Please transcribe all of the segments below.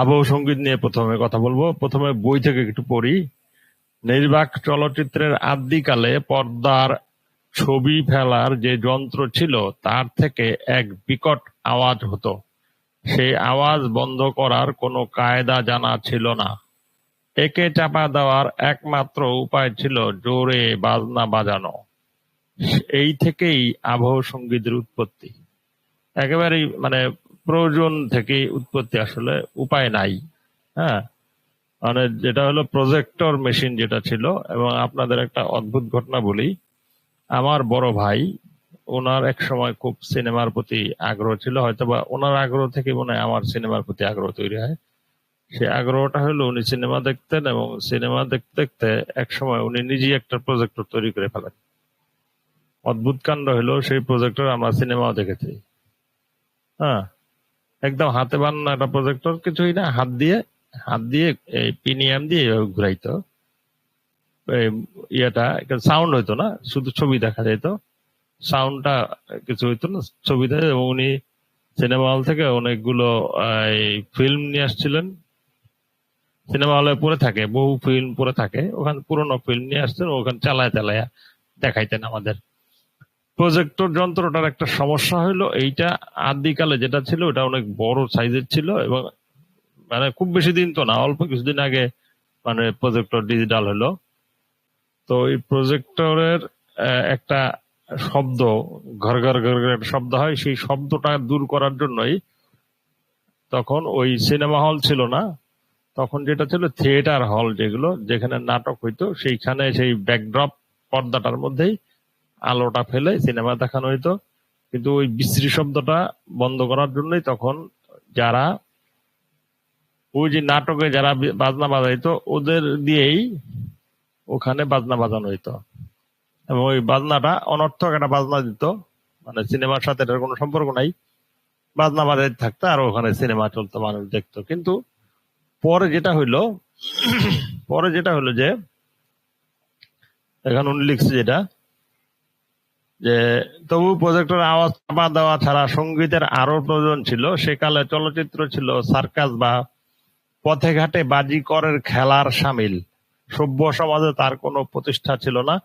আবহ সংগীত নিয়ে প্রথমে কথা বলব। প্রথমে বই থেকে একটু পড়ি। নির্বাক চলচ্চিত্রের আদ্যিকালে পর্দার ছবি ফেলার যে যন্ত্র ছিল, তার থেকে এক বিকট আওয়াজ হতো। সেই আওয়াজ বন্ধ করার কোনো কায়দা জানা ছিল না। একে চাপা দেওয়ার একমাত্র উপায় ছিল জোরে বাজনা বাজানো। এই থেকেই আবহ সঙ্গীতের উৎপত্তি। একেবারেই মানে প্রয়োজন থেকে উৎপত্তি আসলে উপায় নাই হ্যাঁ? মানে যেটা হলো প্রজেক্টর মেশিন যেটা ছিল, এবং আপনাদের একটা অদ্ভুত ঘটনা বলি। আমার বড় ভাই, ওনার এক সময় খুব সিনেমার প্রতি আগ্রহ ছিল হয়তো বা ওনার আগ্রহ থেকে মনে হয় আমার সিনেমার প্রতি আগ্রহ তৈরি হয়। সে আগ্রহটা হলো উনি সিনেমা দেখতেন, এবং সিনেমা দেখতে দেখতে এক সময় উনি নিজেই একটা প্রজেক্টর তৈরি করে ফেলেন। অদ্ভুত কাণ্ড হলো সেই প্রজেক্টর আমরা সিনেমাও দেখেছি হ্যাঁ? একদম হাতে বানানো একটা প্রজেক্টর কিছুই না, হাত দিয়ে হাত দিয়ে পিনিয়াম দিয়ে ঘুরাইতো। ইয়েটা সাউন্ড হইতো না, শুধু ছবি দেখা যেত সাউন্ডটা কিছু হইতো না, ছবি এবং উনি সিনেমা হল থেকে অনেকগুলো ফিল্ম নিয়ে আসছিলেন। সিনেমা হলে পরে থাকে, বহু ফিল্ম পরে থাকে। ওখানে পুরোনো ফিল্ম নিয়ে আসছেন, ওখানে চালায় চালায় দেখাইতেন আমাদের। প্রজেক্টর যন্ত্রটার একটা সমস্যা হলো এইটা আদিকালে যেটা ছিল, ওটা অনেক বড় সাইজের ছিল এবং মানে খুব বেশি দিন তো না, অল্প কিছুদিন আগে মানে প্রজেক্টর ডিজিটাল হলো তো এই প্রজেক্টরের একটা শব্দ, ঘর ঘর ঘর ঘর একটা শব্দ হয়, সেই শব্দটা দূর করার জন্যই তখন ওই সিনেমা হল ছিল না, তখন যেটা ছিল থিয়েটার হল যেগুলো, যেখানে নাটক হইতো, সেইখানে সেই ব্যাকড্রপ পর্দাটার মধ্যেই আলোটা ফেলে সিনেমা দেখানো হইতো। কিন্তু ওই বিশ্রী শব্দটা বন্ধ করার জন্যই তখন যারা ওই যে নাটকে যারা বাজনা বাজাইতো, ওদের দিয়েই ওখানে বাজনা বাজানো হইতো। এবং ওই বাজনাটা অনর্থক একটা বাজনা দিত। মানে সিনেমার সাথে এটার কোনো সম্পর্ক নাই। বাজনা বাজাইতে থাকতো, আর ওখানে সিনেমা চলতো, মানুষ দেখতো। কিন্তু পরে যেটা হইল, পরে যেটা হলো যে, এখন উনি লিখছে যেটা যে তবু প্রজেক্টর আওয়াজ চাপা দেওয়া ছাড়া সঙ্গীতের আরও প্রয়োজন ছিল। সেকালে চলচ্চিত্র ছিল সার্কাস বা পথে ঘাটে বাজি করের খেলার সামিল। সভ্য সমাজে তার কোনো প্রতিষ্ঠা ছিল না।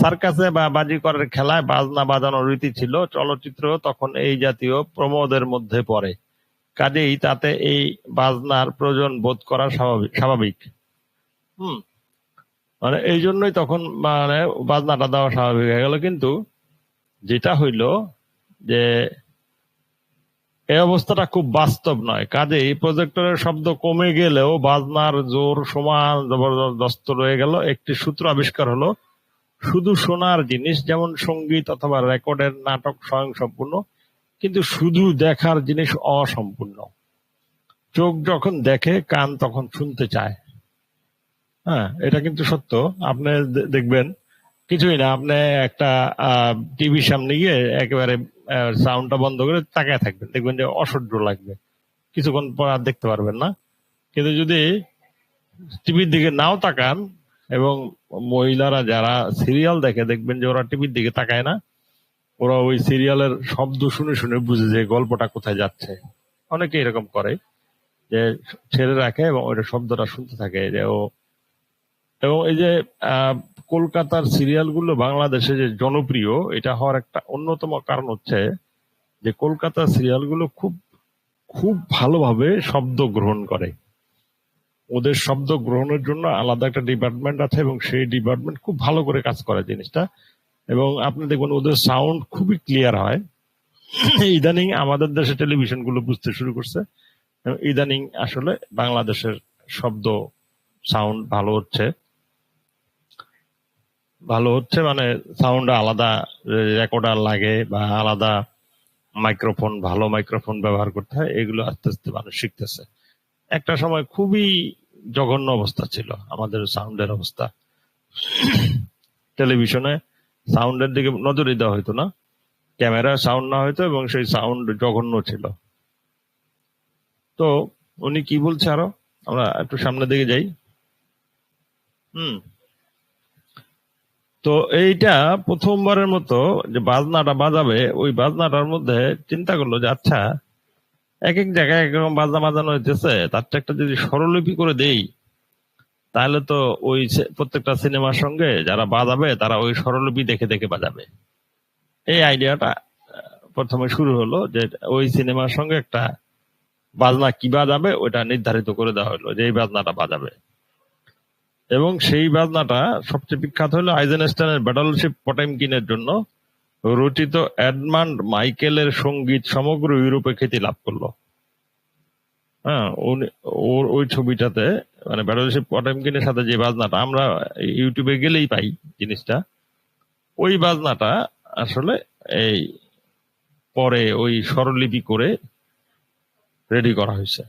সার্কাসে বা বাজি করের খেলায় বাজনা বাজানোর রীতি ছিল। চলচ্চিত্র তখন এই জাতীয় প্রমোদের মধ্যে পড়ে। কাজেই তাতে এই বাজনার প্রয়োজন বোধ করা স্বাভাবিক। হুম। মানে এই জন্যই তখন মানে বাজনাটা দেওয়া স্বাভাবিক হয়ে গেল। কিন্তু যেটা হইল যে এই অবস্থাটা খুব বাস্তব নয়। কাজেই প্রজেক্টরের শব্দ কমে গেলেও বাজনার জোর, সমান, জবরদস্ত রয়ে গেল। একটি সূত্র আবিষ্কার হলো, শুধু শোনার জিনিস, যেমন সংগীত অথবা রেকর্ডের নাটক স্বয়ং সম্পূর্ণ কিন্তু শুধু দেখার জিনিস অসম্পূর্ণ। চোখ যখন দেখে, কান তখন শুনতে চায়। হ্যাঁ এটা কিন্তু সত্য। আপনি দেখবেন কিছুই না, আপনি একটা টিভির সামনে গিয়ে একেবারে সাউন্ডটা বন্ধ করে তাকায় থাকবেন। দেখবেন যে অসহ্য লাগবে। কিছুক্ষণ পর আর দেখতে পারবেন না। কিন্তু যদি টিভির দিকে নাও তাকান এবং মহিলারা যারা সিরিয়াল দেখে, দেখবেন যে ওরা টিভির দিকে তাকায় না। ওরা ওই সিরিয়ালের শব্দ শুনে শুনে বুঝে যে গল্পটা কোথায় যাচ্ছে। অনেকে এরকম করে যে ছেড়ে রাখে এবং ওইটা শব্দটা শুনতে থাকে যে ও, এবং এই যে কলকাতার সিরিয়ালগুলো বাংলাদেশে যে জনপ্রিয়, এটা হওয়ার একটা অন্যতম কারণ হচ্ছে যে কলকাতার সিরিয়ালগুলো খুব খুব ভালোভাবে শব্দ গ্রহণ করে। ওদের শব্দ গ্রহণের জন্য আলাদা একটা ডিপার্টমেন্ট আছে এবং সেই ডিপার্টমেন্ট খুব ভালো করে কাজ করে জিনিসটা। এবং আপনি দেখবেন ওদের সাউন্ড খুবই ক্লিয়ার হয়। ইদানিং আমাদের দেশে টেলিভিশনগুলো বুঝতে শুরু করছে। ইদানিং আসলে বাংলাদেশের শব্দ সাউন্ড ভালো হচ্ছে। ভালো হচ্ছে মানে সাউন্ড আলাদা রেকর্ডার লাগে বা আলাদা মাইক্রোফোন ভালো মাইক্রোফোন ব্যবহার করতে হয়, এগুলো আস্তে আস্তে মানুষ শিখতেছে। একটা সময় খুবই জঘন্য অবস্থা ছিল আমাদের সাউন্ডের অবস্থা। টেলিভিশনে সাউন্ডের দিকে নজরই দেওয়া হইতো না। ক্যামেরা সাউন্ড না হইতো এবং সেই সাউন্ড জঘন্য ছিল। তো উনি কি বলছে আরও? আমরা একটু সামনের দিকে যাই। হুম। তো এইটা প্রথমবারের মতো যে বাজনাটা বাজাবে, ওই বাজনাটার মধ্যে চিন্তা করল যে আচ্ছা এক এক জায়গায় একরকম বাজনা বাজানো হইতেছে, তার একটা যদি স্বরলিপি করে দেই, তাহলে তো ওই প্রত্যেকটা সিনেমার সঙ্গে যারা বাজাবে, তারা ওই স্বরলিপি দেখে দেখে বাজাবে। এই আইডিয়াটা প্রথমে শুরু হলো যে ওই সিনেমার সঙ্গে একটা বাজনা কি বাজাবে ওটা নির্ধারিত করে দেওয়া হলো যে এই বাজনাটা বাজাবে। এবং সেই বাজনাটা সবচেয়ে বিখ্যাত হলো আইজেনস্টাইনের ব্যাটলশিপ পটেমকিনের জন্য রচিত এডমান্ড মাইকেলের সংগীত সমগ্র ইউরোপে খ্যাতি লাভ করল। হ্যাঁ ওর ওই ছবিটাতে মানে ব্যাটলশিপ পটেমকিনের সাথে যে বাজনাটা আমরা ইউটিউবে গেলেই পাই জিনিসটা, ওই বাজনাটা আসলে এই পরে ওই স্বরলিপি করে রেডি করা হয়েছে।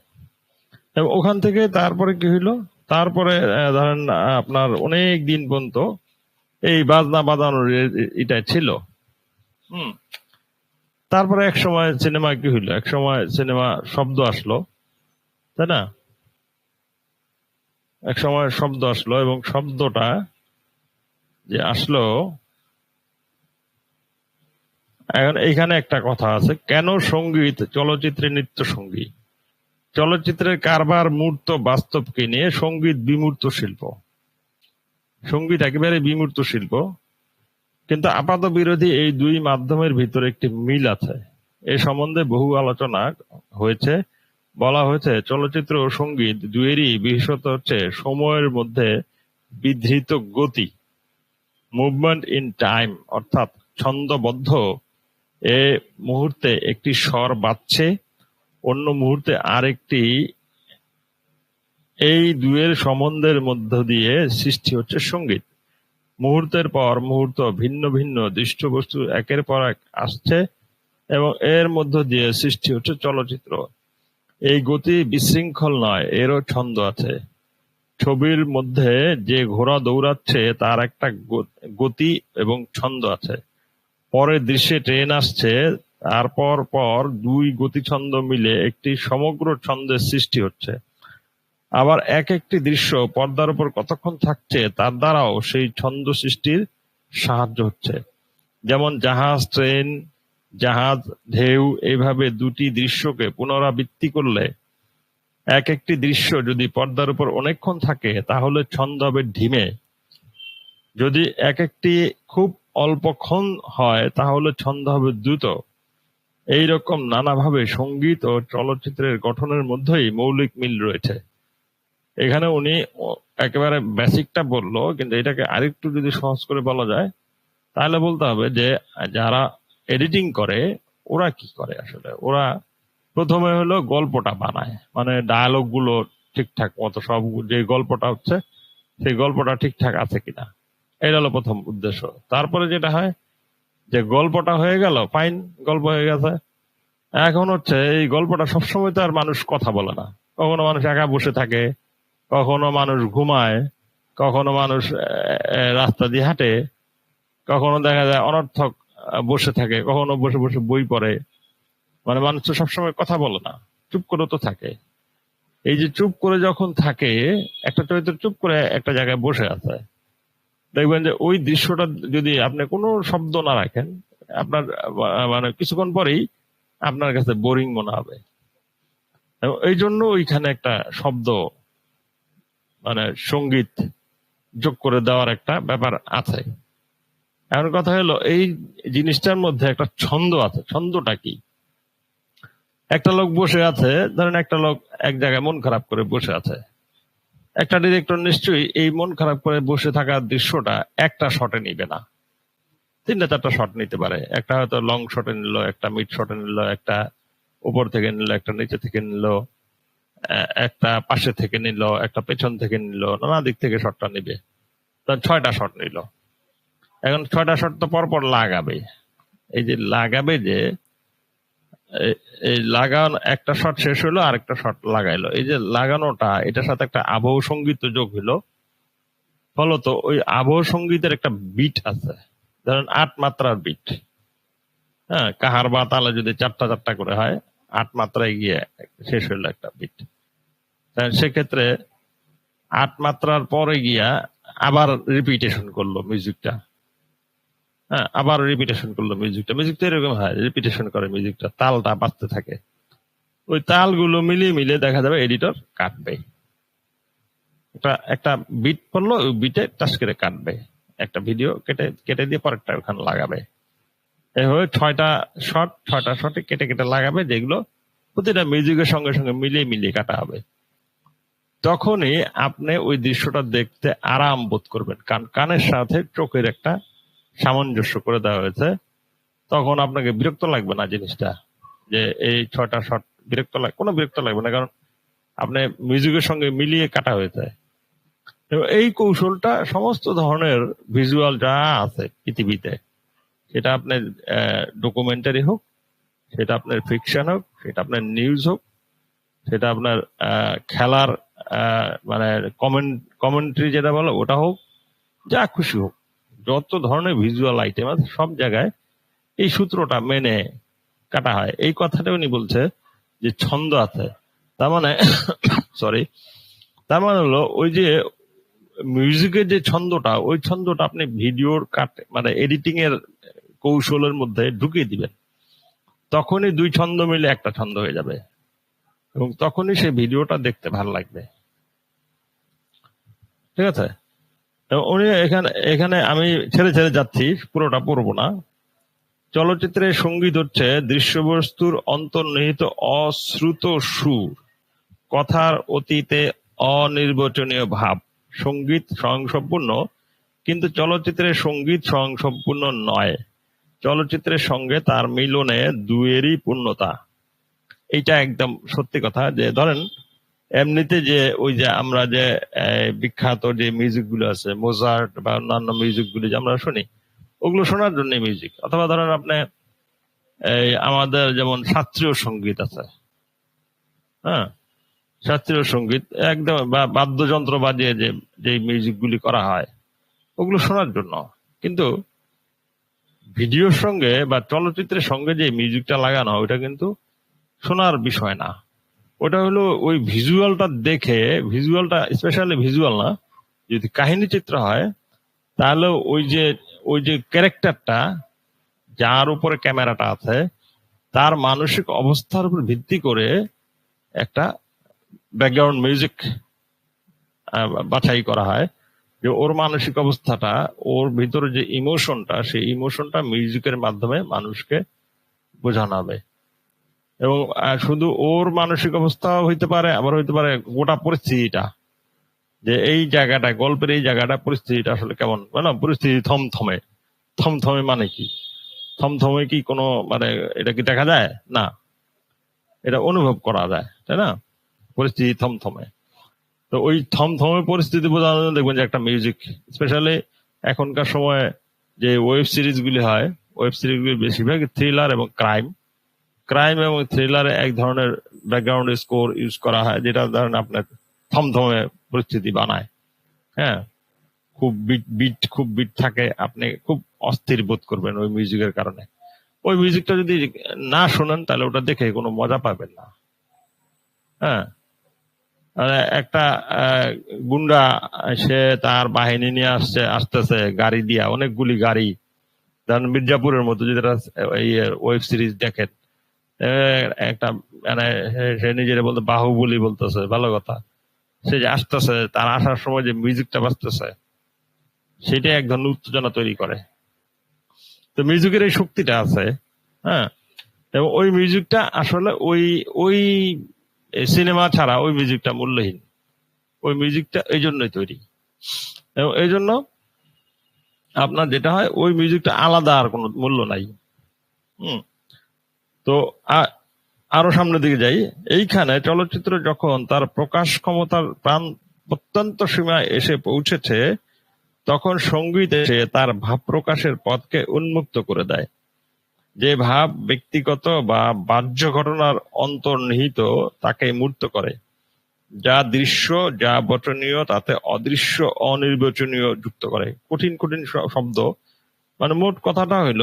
এবং ওখান থেকে তারপরে কি হইল? তারপরে ধরেন আপনার অনেক দিন পর্যন্ত এই বাজনা বাজানোর এটা ছিল। হুম। তারপরে এক সময় সিনেমা কি হইল? এক সময় সিনেমা শব্দ আসলো, তাই না? এক সময় শব্দ আসলো এবং শব্দটা যে আসলো, এখন এইখানে একটা কথা আছে, কেন সংগীত চলচ্চিত্রে নৃত্য সঙ্গী? চলচ্চিত্রের কারবার মূর্ত বাস্তবকে নিয়ে সংগীত বিমূর্ত শিল্প। সংগীত একেবারে বিমূর্ত শিল্প, কিন্তু আপাত বিরোধী এই দুই মাধ্যমের ভিতরে একটি মিল আছে। এ সম্বন্ধে বহু আলোচনা হয়েছে। বলা হয়েছে, চলচ্চিত্র ও সংগীত দুয়েরই বিশেষত হচ্ছে সময়ের মধ্যে বিধৃত গতি মুভমেন্ট ইন টাইম অর্থাৎ ছন্দবদ্ধ। এ মুহূর্তে একটি স্বর বাজছে অন্য মুহূর্তে আরেকটি এই দুয়ের সম্বন্ধের মধ্য দিয়ে সৃষ্টি হচ্ছে সংগীত। মুহূর্তের পর মুহূর্ত ভিন্ন ভিন্ন দৃষ্ট বস্তু একের পর এক আসছে এবং এর মধ্য দিয়ে সৃষ্টি হচ্ছে চলচ্চিত্র। এই গতি বিশৃঙ্খল নয়, এরও ছন্দ আছে। ছবির মধ্যে যে ঘোড়া দৌড়াচ্ছে, তার একটা গতি এবং ছন্দ আছে। পরের দৃশ্যে ট্রেন আসছে তারপর পর দুই গতিছন্দ মিলে একটি সমগ্র ছন্দের সৃষ্টি হচ্ছে। আবার এক একটি দৃশ্য পর্দার উপর কতক্ষণ থাকছে তার দ্বারাও সেই ছন্দ সৃষ্টির সাহায্য হচ্ছে। যেমন জাহাজ, ট্রেন, জাহাজ, ঢেউ এইভাবে দুটি দৃশ্যকে পুনরাবৃত্তি করলে এক একটি দৃশ্য যদি পর্দার উপর অনেকক্ষণ থাকে তাহলে ছন্দ হবে ঢিমে। যদি এক একটি খুব অল্পক্ষণ হয় তাহলে ছন্দ হবে দ্রুত। এইরকম নানাভাবে সংগীত ও চলচ্চিত্রের গঠনের মধ্যেই মৌলিক মিল রয়েছে। এখানে উনি একেবারে বেসিকটা বলল, কিন্তু এটাকে আরেকটু যদি সহজ করে বলা যায়, তাহলে বলতে হবে যে, যারা এডিটিং করে, ওরা কি করে আসলে? ওরা প্রথমে হলো গল্পটা বানায়। মানে ডায়ালগগুলো ঠিকঠাক মতো সব যে গল্পটা হচ্ছে, সেই গল্পটা ঠিকঠাক আছে কিনা? এটা হলো প্রথম উদ্দেশ্য। তারপরে যেটা হয় যে গল্পটা হয়ে গেল ফাইন গল্প হয়ে গেছে। এখন হচ্ছে এই গল্পটা সবসময় তো আর মানুষ কথা বলে না। কখনো মানুষ একা বসে থাকে, কখনো মানুষ ঘুমায়, কখনো মানুষ রাস্তা দিয়ে হাঁটে, কখনো দেখা যায় অনর্থক বসে থাকে, কখনো বসে বসে বই পড়ে। মানে মানুষ তো সবসময় কথা বলে না, চুপ করে তো থাকে। এই যে চুপ করে যখন থাকে, একটা চরিত্র চুপ করে একটা জায়গায় বসে আছে। দেখবেন যে ওই দৃশ্যটা যদি আপনি কোনো শব্দ না রাখেন, আপনার মানে কিছুক্ষণ পরেই আপনার কাছে বোরিং মনে হবে। এই জন্য ওইখানে একটা শব্দ মানে সংগীত যোগ করে দেওয়ার একটা ব্যাপার আছে। এখন কথা হলো, এই জিনিসটার মধ্যে একটা ছন্দ আছে। ছন্দটা কি? একটা লোক বসে আছে, ধরেন একটা লোক এক জায়গায় মন খারাপ করে বসে আছে। একটা ডিরেক্টর নিশ্চয়ই এই মন খারাপ করে বসে থাকার দৃশ্যটা একটা শটে নিবে না। তিনটা চারটা শট নিতে পারে। একটা হয়তো লং শটে নিল, একটা মিড শটে নিল, একটা উপর থেকে নিল, একটা নিচে থেকে নিল একটা পাশে থেকে নিল, একটা পেছন থেকে নিল, নানা দিক থেকে শটটা নিবে। তখন ছয়টা শট নিল। এখন ছয়টা শট তো পরপর লাগাবে। এই যে লাগাবে যে লাগানো, একটা শট শেষ হলো আর একটা শট লাগাইলো। এই যে লাগানোটা, এটার সাথে একটা আবহ সংগীত যোগ হলো ফলত ওই আবহ সঙ্গীতের একটা বিট আছে। ধরেন আট মাত্রার বিট হ্যাঁ কাহার বা তালে যদি চারটা চারটা করে হয়, আট মাত্রায় গিয়ে শেষ হইল একটা বিট সেক্ষেত্রে আট মাত্রার পরে গিয়া আবার রিপিটেশন করল মিউজিকটা হ্যাঁ আবার রিপিটেশন করল মিউজিকটা মিউজিক তো এরকম হয় রিপিটেশন করে মিউজিকটা তালটা বাজতে থাকে। ওই তালগুলো মিলিয়ে মিলিয়ে দেখা যাবে এডিটর কাটবে। একটা একটা বিট পড়ল, ওই বিটে টাচ করে কাটবে। একটা ভিডিও কেটে কেটে দিয়ে পরেরটা ওখানে লাগাবে। এভাবে ছয়টা শট ছয়টা শটে কেটে কেটে লাগাবে, যেগুলো প্রতিটা মিউজিকের সঙ্গে সঙ্গে মিলিয়ে মিলিয়ে কাটা হবে। তখনই আপনি ওই দৃশ্যটা দেখতে আরাম বোধ করবেন। কারণ কানের সাথে চোখের একটা সামঞ্জস্য করে দেওয়া হয়েছে, তখন আপনাকে বিরক্ত লাগবে না জিনিসটা, যে এই ছয়টা শট বিরক্ত লাগ, কোনো বিরক্ত লাগবে না, কারণ আপনি মিউজিকের সঙ্গে মিলিয়ে কাটা হয়েছে। এই কৌশলটা সমস্ত ধরনের ভিজুয়াল যা আছে পৃথিবীতে, সেটা আপনার ডকুমেন্টারি হোক, সেটা আপনার ফিকশন হোক, সেটা আপনার নিউজ হোক, সেটা আপনার খেলার মানে কমেন্ট, কমেন্ট্রি যেটা বলো, ওটা হোক, যা খুশি হোক। যত ধরনের ভিজুয়াল আইটেম আছে, সব জায়গায় এই সূত্রটা মেনে কাটা হয়। এই কথাটা উনি বলছে যে ছন্দ আছে। তার মানে সরি তার মানে হলো ওই যে মিউজিকের যে ছন্দটা, ওই ছন্দটা আপনি ভিডিওর কাট মানে এডিটিং এর কৌশলের মধ্যে ঢুকিয়ে দিবেন। তখনই দুই ছন্দ মিলে একটা ছন্দ হয়ে যাবে। এবং তখনই সেই ভিডিওটা দেখতে ভালো লাগবে। ঠিক আছে? উনি এখানে এখানে আমি ছেড়ে ছেড়ে যাচ্ছি, পুরোটা পড়ব না। চলচ্চিত্রের সংগীত হচ্ছে দৃশ্যবস্তুর অন্তর্নিহিত অশ্রুত সুর, কথার অতীতে অনির্বচনীয় ভাব। সংগীত স্বয়ংসম্পূর্ণ, কিন্তু চলচ্চিত্রের সংগীত স্বয়ংসম্পূর্ণ নয়। চলচ্চিত্রের সঙ্গে তার মিলনে দুয়েরই পূর্ণতা। এইটা একদম সত্যি কথা যে, ধরেন এমনিতে যে ওই যে আমরা যে বিখ্যাত যে মিউজিকগুলো আছে মোজার্ট বা অন্যান্য মিউজিকগুলো যে আমরা শুনি, ওগুলো শোনার জন্য মিউজিক অথবা ধরেন আপনি আমাদের যেমন শাস্ত্রীয় সংগীত আছে হ্যাঁ? শাস্ত্রীয় সংগীত, একদম বা বাদ্যযন্ত্র বাজিয়ে যে যে মিউজিক গুলি করা হয়, ওগুলো শোনার জন্য। কিন্তু ভিডিওর সঙ্গে বা চলচ্চিত্রের সঙ্গে যে মিউজিকটা লাগানো ওইটা কিন্তু শোনার বিষয় না। ওটা হলো ওই ভিজুয়ালটা দেখে ভিজুয়ালটা স্পেশালি ভিজুয়াল না, যদি কাহিনী চিত্র হয়, তাহলে ওই যে ওই যে ক্যারেক্টারটা যার উপরে ক্যামেরাটা আছে, তার মানসিক অবস্থার উপর ভিত্তি করে একটা ব্যাকগ্রাউন্ড মিউজিক বাছাই করা হয়, যে ওর মানসিক অবস্থাটা, ওর ভিতরে যে ইমোশনটা সেই ইমোশনটা মিউজিকের মাধ্যমে মানুষকে বোঝানো হবে। এবং শুধু ওর মানসিক অবস্থা হইতে পারে, আবার হইতে পারে গোটা পরিস্থিতিটা। যে এই জায়গাটা, গল্পের এই জায়গাটা, পরিস্থিতিটা আসলে কেমন? না, পরিস্থিতি থমথমে। থমথমে মানে কি? থমথমে কি কোনো মানে এটা কি দেখা যায়? না। এটা অনুভব করা যায়, তাই না? পরিস্থিতি থমথমে। তো ওই থমথমে পরিস্থিতি বোঝানোর জন্য দেখবেন যে একটা মিউজিক, স্পেশালি এখনকার সময় যে ওয়েব সিরিজগুলি হয়, ওয়েব সিরিজগুলি বেশিরভাগ থ্রিলার এবং ক্রাইম। ক্রাইম এবং থ্রিলারে এক ধরনের ব্যাকগ্রাউন্ড স্কোর ইউজ করা হয়, যেটা ধরেন আপনার থমথমে পরিস্থিতি বানায়। হ্যাঁ? খুব বিট বিট, খুব বিট থাকে, আপনি খুব অস্থির বোধ করবেন ওই মিউজিকের কারণে। ওই মিউজিকটা যদি না শোনেন, তাহলে ওটা দেখে কোনো মজা পাবেন না। হ্যাঁ? একটা গুন্ডা, সে তার বাহিনী নিয়ে আসছে, আসতেছে, গাড়ি দিয়া, অনেকগুলি গাড়ি। ধরেন মির্জাপুরের মতো, যদি ওয়েব সিরিজ দেখেন একটা মানে সে- নিজের বলতে বাহুবলি বলতেছে, ভালো কথা। সে যে আসতেছে, তার আসার সময় যে মিউজিকটা বাজতেছে সেটা এক ধরনের উত্তেজনা তৈরি করে। তো মিউজিকের এই শক্তিটা আছে হ্যাঁ? এবং ওই মিউজিকটা আসলে ওই ওই সিনেমা ছাড়া ওই মিউজিকটা মূল্যহীন। ওই মিউজিকটা এই জন্যই তৈরি। এবং এই জন্য আপনার যেটা হয়, ওই মিউজিকটা আলাদা আর কোনো মূল্য নাই। হুম। তো আরও সামনের দিকে যাই। এইখানে চলচ্চিত্র যখন তার প্রকাশ ক্ষমতার প্রাণ অত্যন্ত সীমায় এসে পৌঁছেছে, তখন সংগীত এসে তার ভাব প্রকাশের পথকে উন্মুক্ত করে দেয়। যে ভাব ব্যক্তিগত বা বাহ্য ঘটনার অন্তর্নিহিত তাকে মূর্ত করে। যা দৃশ্য, যা বচনীয়, তাতে অদৃশ্য, অনির্বচনীয় যুক্ত করে। কঠিন কঠিন শব্দ। মানে মোট কথাটা হইল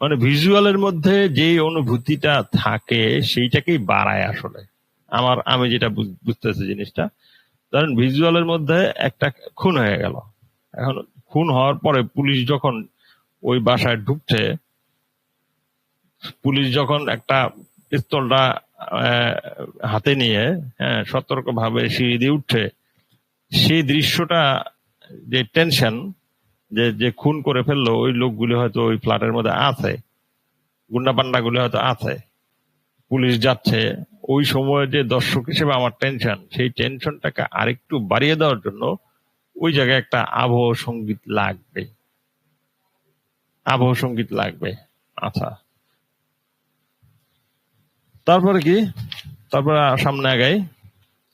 মানে ভিজুয়ালের মধ্যে যে অনুভূতিটা থাকে, সেইটাকেই বাড়ায় আসলে। আমার, আমি যেটা বুঝ- বুঝতেছি জিনিসটা। ধরেন ভিজুয়ালের মধ্যে একটা খুন হয়ে গেল। এখন খুন হওয়ার পরে পুলিশ যখন ওই বাসায় ঢুকছে, পুলিশ যখন একটা পিস্তলটা হাতে নিয়ে হ্যাঁ সতর্ক ভাবে সিঁড়ি দিয়ে উঠছে, সেই দৃশ্যটা, যে টেনশন যে যে খুন করে ফেলল, ওই লোকগুলি হয়তো ওই ফ্ল্যাটের মধ্যে আছে। গুন্ডা পান্ডা গুলি হয়তো আছে। পুলিশ যাচ্ছে। ওই সময়ে যে দর্শক হিসেবে আমার টেনশন, সেই টেনশনটাকে আরেকটু বাড়িয়ে দেওয়ার জন্য ওই জায়গায় একটা আবহ সংগীত লাগবে। আবহ সংগীত লাগবে। আচ্ছা। তারপরে কি? তারপরে সামনে আগাই।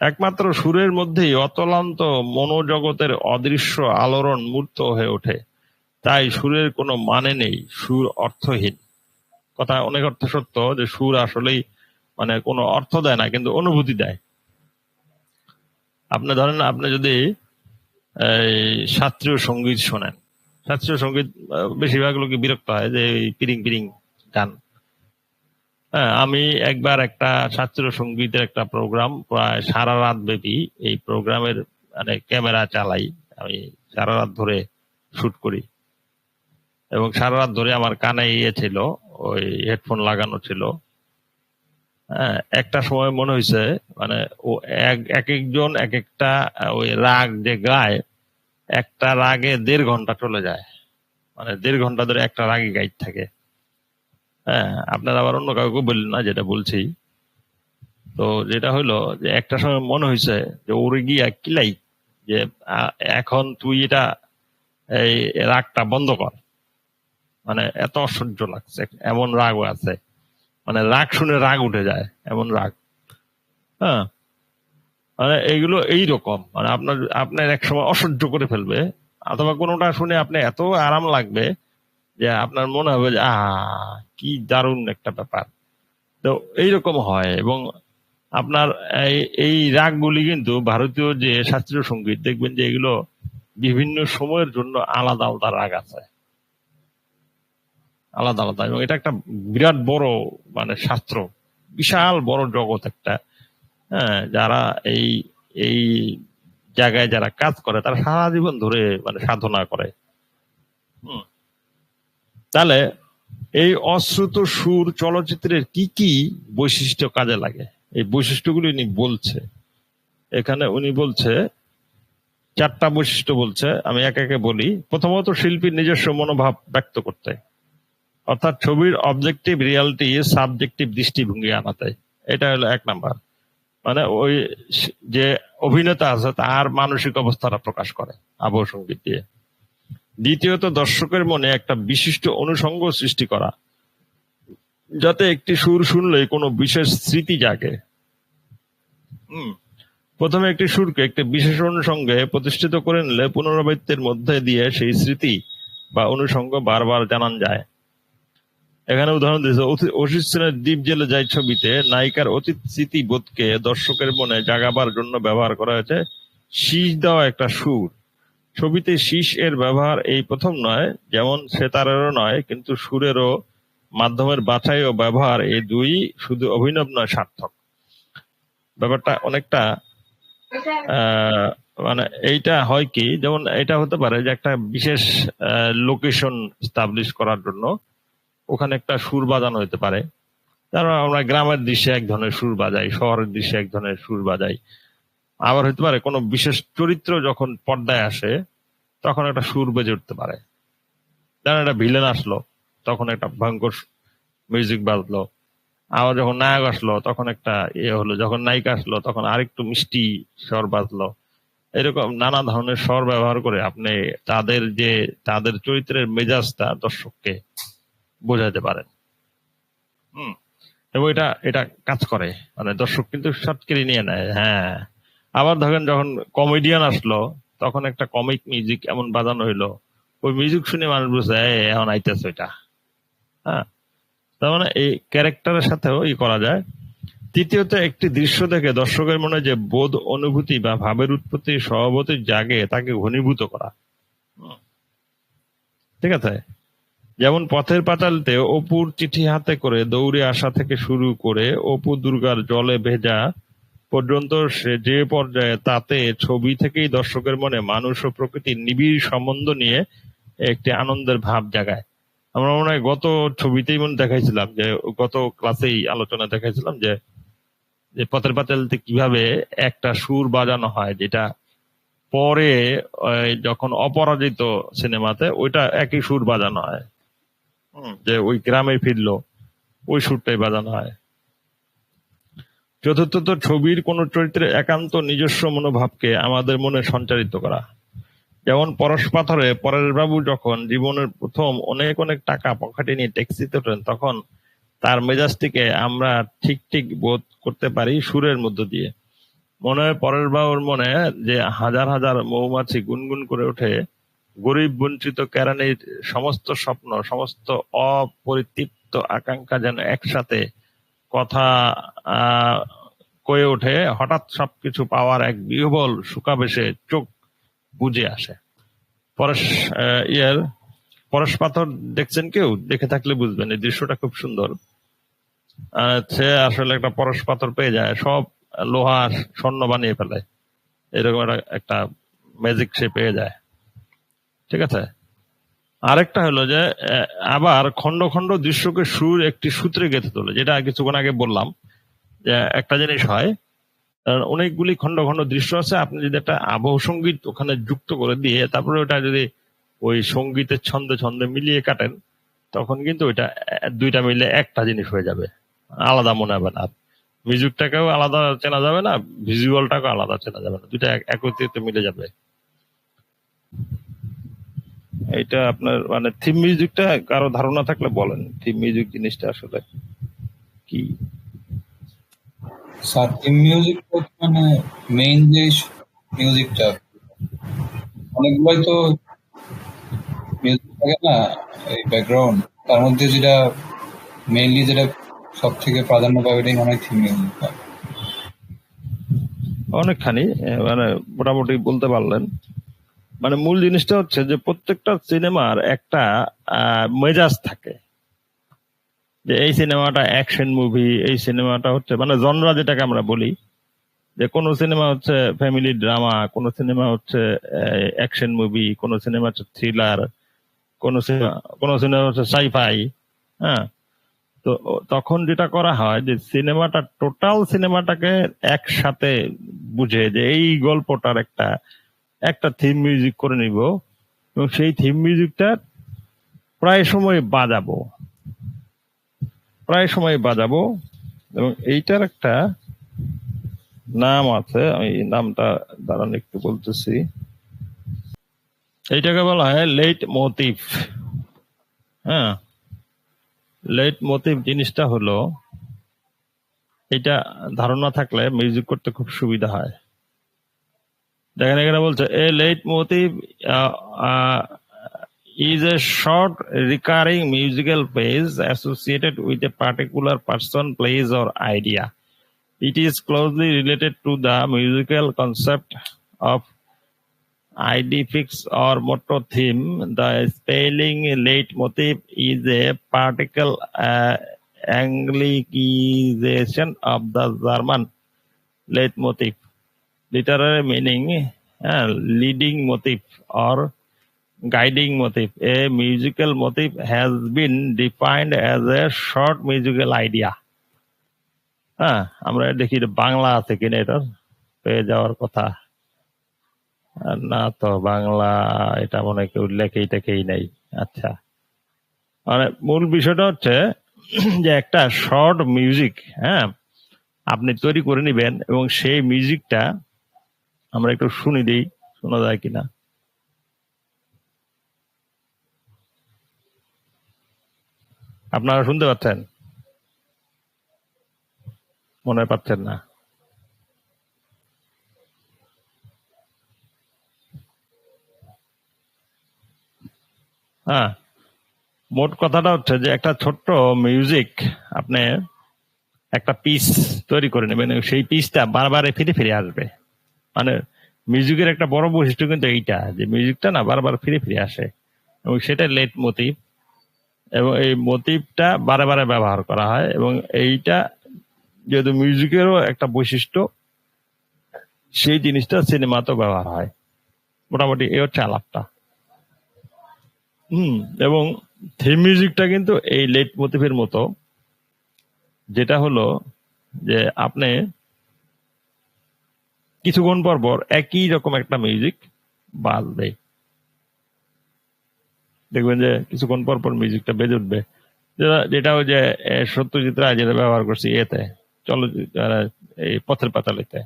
একমাত্র সুরের মধ্যেই অতলান্ত মনোজগতের অদৃশ্য আলোড়ন মূর্ত হয়ে ওঠে। তাই সুরের কোনো মানে নেই, সুর অর্থহীন। কথা অনেক অর্থ সত্য যে সুর আসলেই মানে কোনো অর্থ দেয় না, কিন্তু অনুভূতি দেয়। আপনি ধরেন, আপনি যদি শাস্ত্রীয় সংগীত শোনেন, শাস্ত্রীয় সংগীত বেশিরভাগ লোকে বিরক্ত হয় যে পিরিং পিরিং গান। আমি একবার একটা শাস্ত্রীয় সঙ্গীতের একটা প্রোগ্রাম প্রায় সারা রাত ব্যাপী এই প্রোগ্রামের মানে ক্যামেরা চালাই। আমি সারা রাত ধরে শুট করি। এবং সারা রাত ধরে আমার কানে ইয়ে ছিল, ওই হেডফোন লাগানো ছিল। হ্যাঁ একটা সময় মনে হয়েছে মানে ও এক এক একজন এক একটা ওই রাগ যে গায়, একটা রাগে দেড় ঘণ্টা চলে যায়। মানে দেড় ঘণ্টা ধরে একটা রাগে গাইড থাকে। হ্যাঁ আপনারা আবার অন্য কাউকে বললেন না যেটা বলছি। তো যেটা হলো যে একটা সময় মনে হয়েছে যে ওরে গিয়া কিলাই যে এখন তুই এটা, এই রাগটা বন্ধ কর। মানে এত অসহ্য লাগছে, এমন রাগও আছে। মানে রাগ শুনে রাগ উঠে যায়, এমন রাগ। হ্যাঁ মানে এইগুলো এইরকম। মানে আপনার আপনার এক সময় অসহ্য করে ফেলবে, অথবা কোনোটা শুনে আপনি এত আরাম লাগবে যে আপনার মনে হবে যে, আহ, কি দারুণ একটা ব্যাপার। তো এইরকম হয় এবং আপনার এই রাগগুলি কিন্তু ভারতীয় যে শাস্ত্রীয় সংগীত, দেখবেন যে এগুলো বিভিন্ন সময়ের জন্য আলাদা আলাদা রাগ আছে। আলাদা আলাদা এবং এটা একটা বিরাট বড় মানে শাস্ত্র, বিশাল বড় জগৎ একটা। হ্যাঁ যারা এই এই জায়গায় যারা কাজ করে, তারা সারা জীবন ধরে মানে সাধনা করে। হুম। তাহলে এই অশ্রুত সুর চলচ্চিত্রের কি কি বৈশিষ্ট্য কাজে লাগে? এই বৈশিষ্ট্যগুলি উনি বলছে। এখানে উনি বলছে, চারটা বৈশিষ্ট্য বলছে, আমি একে একে বলি। প্রথমত, শিল্পীর নিজস্ব মনোভাব ব্যক্ত করতে। অর্থাৎ ছবির অবজেক্টিভ রিয়ালিটি সাবজেক্টিভ দৃষ্টিভঙ্গি আনাতে। এটা হলো এক নাম্বার। মানে ওই যে অভিনেতা আছে, তার মানসিক অবস্থাটা প্রকাশ করে আবহ সংগীত দিয়ে। দ্বিতীয়ত দর্শকের মনে একটা বিশিষ্ট অনুষঙ্গ সৃষ্টি করা যাতে একটি সুর শুনলে কোনো বিশেষ স্মৃতি জাগে। হুম। প্রথমে একটি সুরকে একটি বিশেষ অনুষঙ্গে প্রতিষ্ঠিত করে নিলে পুনরাবৃত্তির মধ্যে দিয়ে সেই স্মৃতি বা অনুষঙ্গ বারবার জানান যায়। এখানে উদাহরণ দিয়েছে অসিত সেনের দ্বীপ জেলে যায় ছবিতে নায়িকার অতীত স্মৃতি বোধকে দর্শকের মনে জাগাবার জন্য ব্যবহার করা হয়েছে শীষ দেওয়া একটা সুর। ছবিতে শীষ এর ব্যবহার এই প্রথম নয়, যেমন সেতারেরও নয়, কিন্তু সুরেরও, মাধ্যমের বাছাই ও ব্যবহার এই দুই শুধু অভিনব নয়, সার্থক। ব্যাপারটা অনেকটা মানে এইটা হয় কি, যেমন এটা হতে পারে যে একটা বিশেষ লোকেশন স্টাবলিশ করার জন্য ওখানে একটা সুর বাজানো হতে পারে। তারপর আমরা গ্রামের দৃশ্যে এক ধরনের সুর বাজাই, শহরের দৃশ্যে এক ধরনের সুর বাজাই। আবার হইতে পারে, কোনো বিশেষ চরিত্র যখন পর্দায় আসে, তখন একটা সুর বেজে উঠতে পারে। যেমন একটা ভিলেন আসলো, তখন একটা ভয়ঙ্কর মিউজিক বাজলো। আবার যখন নায়ক আসলো, তখন একটা ইয়ে হলো, যখন নায়িকা আসলো, তখন আরেকটু মিষ্টি স্বর বাজলো। এরকম নানা ধরনের স্বর ব্যবহার করে আপনি তাদের যে, তাদের চরিত্রের মেজাজটা দর্শককে বোঝাতে পারেন। হুম। এবং এটা এটা কাজ করে। মানে দর্শক কিন্তু শর্টকেরি নিয়ে নেয় হ্যাঁ। আবার ধরেন যখন কমেডিয়ান আসলো, তখন একটা কমিক মিউজিক এমন বাজানো হইল, ওই মিউজিক শুনে মানুষ বুঝছে এখন আইতেছে ওইটা। হ্যাঁ? তার মানে এই ক্যারেক্টারের সাথেও ই করা যায়। তৃতীয়ত, একটি দৃশ্য দেখে দর্শকের মনে যে বোধ, অনুভূতি বা ভাবের উৎপত্তি, স্বভাবতই জাগে, তাকে ঘনীভূত করা। ঠিক আছে? যেমন পথের পাতালতে অপুর চিঠি হাতে করে দৌড়ে আসা থেকে শুরু করে অপু দুর্গার জলে ভেজা পর্যন্ত সে যে পর্যায়ে তাতে ছবি থেকেই দর্শকের মনে মানুষ ও প্রকৃতির নিবিড় সম্বন্ধ নিয়ে একটি আনন্দের ভাব জাগায়। আমরা মনে হয় গত ছবিতেই মনে দেখাইছিলাম যে, গত ক্লাসেই আলোচনা দেখাইছিলাম যে যে পথের পাতালতে কীভাবে একটা সুর বাজানো হয়, যেটা পরে যখন অপরাজিত সিনেমাতে ওইটা একই সুর বাজানো হয়। যে ওই গ্রামে ফিরলো, ওই সুরটাই বাজানো হয়। চতুর্থত ছবির কোন চরিত্রের একান্ত নিজস্ব মনোভাবকে আমাদের মনে সঞ্চারিত করা। যেমন পরশ পাথরে পরেশ বাবু যখন জীবনের প্রথম অনেক অনেক টাকা পকেটে নিয়ে ট্যাক্সিতে ওঠেন, তখন তার মেজাজটিকে আমরা ঠিক ঠিক বোধ করতে পারি সুরের মধ্য দিয়ে। মনে হয় পরেশ বাবুর মনে যে হাজার হাজার মৌমাছি গুনগুন করে ওঠে, গরিব বঞ্চিত কেরানির সমস্ত স্বপ্ন, সমস্ত অপরিতৃপ্ত আকাঙ্ক্ষা যেন একসাথে কথা কয়ে ওঠে, হঠাৎ সবকিছু পাওয়ার এক বিহবল সুখাবেশে চোখ বুঝে আসে। পরশ ইয়ের পরশ পাথর দেখছেন কেউ? দেখে থাকলে বুঝবেন, এই দৃশ্যটা খুব সুন্দর। সে আসলে একটা পরশ পাথর পেয়ে যায়, সব লোহা স্বর্ণ বানিয়ে ফেলে। এরকম একটা ম্যাজিক সে পেয়ে যায়। ঠিক আছে? আরেকটা হলো যে আবার খন্ড খন্ড দৃশ্যকে সুর একটি সূত্রে গেঁথে তোলে, যেটা কিছুক্ষণ আগে বললাম, যে একটা জিনিস হয় অনেকগুলি খন্ড খন্ড দৃশ্য আছে, আপনি যদি একটা আবহ সংগীত ওখানে যুক্ত করে দিয়ে, তারপরে ওটা যদি ওই সঙ্গীতের ছন্দে ছন্দে মিলিয়ে কাটেন, তখন কিন্তু ওইটা দুইটা মিলে একটা জিনিস হয়ে যাবে, আলাদা মনে হবে না। মিউজিকটাকেও আলাদা চেনা যাবে না, ভিজুয়ালটাকেও আলাদা চেনা যাবে না, দুইটা এক- একত্রিত মিলে যাবে। এটা আপনার মানে থিম মিউজিকটা কারও ধারণা থাকলে বলেন। থিম মিউজিক জিনিসটা আসলে কি? স্যার থিম মিউজিক মানে মেইন যে মিউজিকটা অনেকগুলোই তো মিউজিক থাকে না এই ব্যাকগ্রাউন্ড তার মধ্যে যেটা মেইনলি যেটা সব থেকে প্রাধান্য পাবে এটাই মনে হয় থিম মিউজিক অনেকখানি মানে মোটামুটি বলতে পারলেন। মানে মূল জিনিসটা হচ্ছে যে প্রত্যেকটা সিনেমার একটা মেজাজ থাকে। যে এই সিনেমাটা অ্যাকশন মুভি এই সিনেমাটা হচ্ছে মানে জনরা যেটাকে আমরা বলি, যে কোন সিনেমা হচ্ছে ফ্যামিলি ড্রামা কোন সিনেমা হচ্ছে অ্যাকশন মুভি কোন সিনেমা হচ্ছে থ্রিলার কোন সিনেমা কোন সিনেমা হচ্ছে সাইফাই হ্যাঁ? তো তখন যেটা করা হয় যে সিনেমাটা টোটাল সিনেমাটাকে একসাথে বুঝে যে এই গল্পটার একটা একটা থিম মিউজিক করে নিব এবং সেই থিম মিউজিকটা প্রায় সময় বাজাবো। প্রায় সময় বাজাবো এবং এইটার একটা নাম আছে, আমি নামটা দাঁড়ান একটু বলতেছি। এইটাকে বলা হয় লেট মোটিভ হ্যাঁ লেট মোটিভ জিনিসটা হলো এটা ধারণা থাকলে মিউজিক করতে খুব সুবিধা হয়। দেখেন এখানে বলছে a leitmotif is a short recurring musical page associated with a particular person place or idea It is closely related to the musical concept of idfix or motto theme. The spelling leitmotiv is a particle uh, anglicization of the German leitmotiv. Literary meaning uh, leading motif or guiding motif. A musical motif has been defined as a short musical idea. হ্যাঁ আমরা দেখি বাংলা আছে কিনা এটার পেয়ে যাওয়ার কথা না তো বাংলা এটা মনে কেউ লেখেই টেকেই নেই আচ্ছা মানে মূল বিষয়টা হচ্ছে যে একটা শর্ট মিউজিক হ্যাঁ আপনি তৈরি করে নিবেন এবং সেই মিউজিকটা আমরা একটু শুনি দিই, শোনা যায় কিনা। আপনারা শুনতে পাচ্ছেন? মনে পাচ্ছেন না। হ্যাঁ মোট কথাটা হচ্ছে যে একটা ছোট্ট মিউজিক আপনি একটা পিস তৈরি করে নেবেন, সেই পিসটা বারবার ফিরে ফিরে আসবে। মানে মিউজিকের একটা বড় বৈশিষ্ট্য কিন্তু এইটা, যে মিউজিকটা না বারবার ফিরে ফিরে আসে। এবং সেটা লেট মোটিভ এবং এই মোটিভটা বারে বারে ব্যবহার করা হয় এবং এইটা যেহেতু মিউজিকেরও একটা বৈশিষ্ট্য, সেই জিনিসটা সিনেমাতেও ব্যবহার হয়। মোটামুটি এ হচ্ছে আলাপটা। হুম, এবং থিম মিউজিকটা কিন্তু এই লেট মোটিভের মতো। যেটা হলো যে আপনি কিছুক্ষণ পর পর একই রকম একটা মিউজিক বাজবে। দেখবেন যে কিছুক্ষণ পর পর মিউজিকটা বেজে উঠবে। যেটা- ওই যে সত্যজিৎ রায় যেটা ব্যবহার করছি এতে চলচ্চিত্র এই পথের পাতালিতে।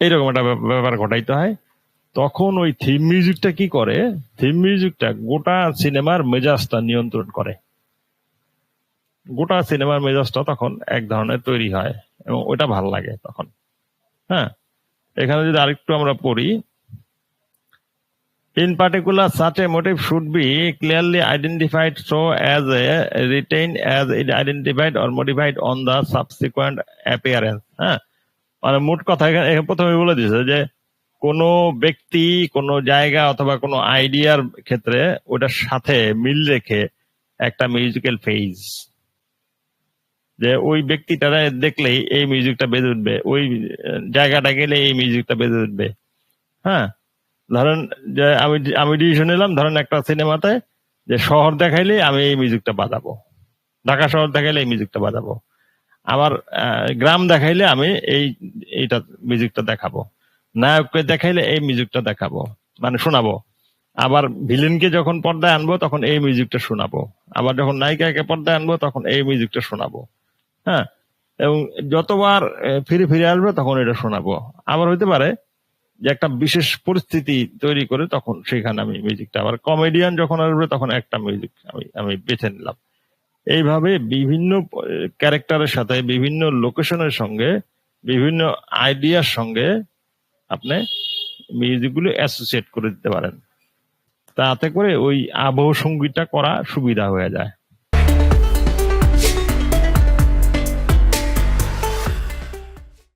এইরকম একটা ব্যাপ- ব্যাপার ঘটাইতে হয়। তখন ওই থিম মিউজিকটা কি করে? থিম মিউজিকটা গোটা সিনেমার মেজাজটা নিয়ন্ত্রণ করে। গোটা সিনেমার মেজাজটা তখন এক ধরনের তৈরি হয় এবং ওটা ভালো লাগে তখন। হ্যাঁ? এখানে যদি আরেকটু আমরা পড়ি in particular such a motif should be clearly identified so as a retain as it identified or modified on the subsequent appearance হ্যাঁ? মানে মোট কথা এখানে প্রথমে বলে দিয়েছে যে কোন ব্যক্তি, কোনো জায়গা অথবা কোনো আইডিয়ার ক্ষেত্রে ওটার সাথে মিল রেখে একটা মিউজিক্যাল ফেজ যে ওই ব্যক্তিটা দেখলেই এই মিউজিকটা বেজে উঠবে। ওই জায়গাটা গেলে এই মিউজিকটা বেজে উঠবে। হ্যাঁ? ধরেন যে আমি আমি ডিসিশন নিলাম, ধরেন একটা সিনেমাতে যে শহর দেখাইলে আমি এই মিউজিকটা বাজাবো। ঢাকা শহর দেখাইলে এই মিউজিকটা বাজাবো। আবার গ্রাম দেখাইলে আমি এই, এইটা মিউজিকটা দেখাবো। নায়ককে দেখাইলে এই মিউজিকটা দেখাবো মানে শোনাবো। আবার ভিলেনকে যখন পর্দায় আনব, তখন এই মিউজিকটা শোনাবো। আবার যখন নায়িকাকে পর্দায় আনব, তখন এই মিউজিকটা শোনাবো। হ্যাঁ এবং যতবার ফিরে ফিরে আসবে তখন এটা শোনাবো। আবার হইতে পারে যে একটা বিশেষ পরিস্থিতি তৈরি করে তখন সেখানে আমি মিউজিকটা, আবার কমেডিয়ান যখন আসবে তখন একটা মিউজিক আমি আমি বেছে নিলাম। এইভাবে বিভিন্ন ক্যারেক্টারের সাথে, বিভিন্ন লোকেশনের সঙ্গে, বিভিন্ন আইডিয়ার সঙ্গে আপনি মিউজিকগুলো অ্যাসোসিয়েট করে দিতে পারেন। তাতে করে ওই আবহ সঙ্গীতটা করা সুবিধা হয়ে যায়।